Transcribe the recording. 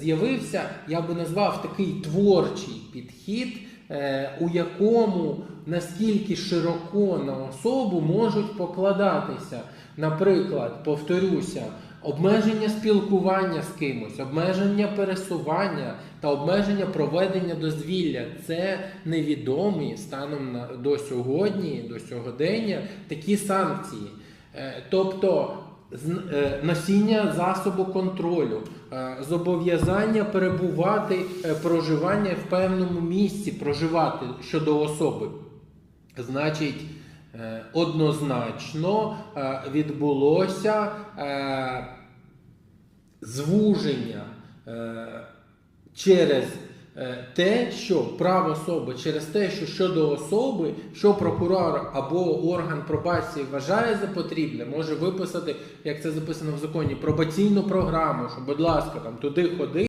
З'явився, я би назвав такий творчий підхід, е, у якому наскільки широко на особу можуть покладатися, наприклад, повторюся, обмеження спілкування з кимось, обмеження пересування та обмеження проведення дозвілля. Це невідомі станом на до сьогодні, до сьогодення такі санкції. Е, Тобто носіння засобу контролю, е, зобов'язання перебувати е, проживання в певному місці, проживати щодо особи. Значить, е, однозначно е, відбулося е, звуження е, через е, те, що право особи, через те, що щодо особи, що прокурор або орган пробації вважає за потрібне, може виписати, як це записано в законі, пробаційну програму, що, будь ласка, там туди ходи.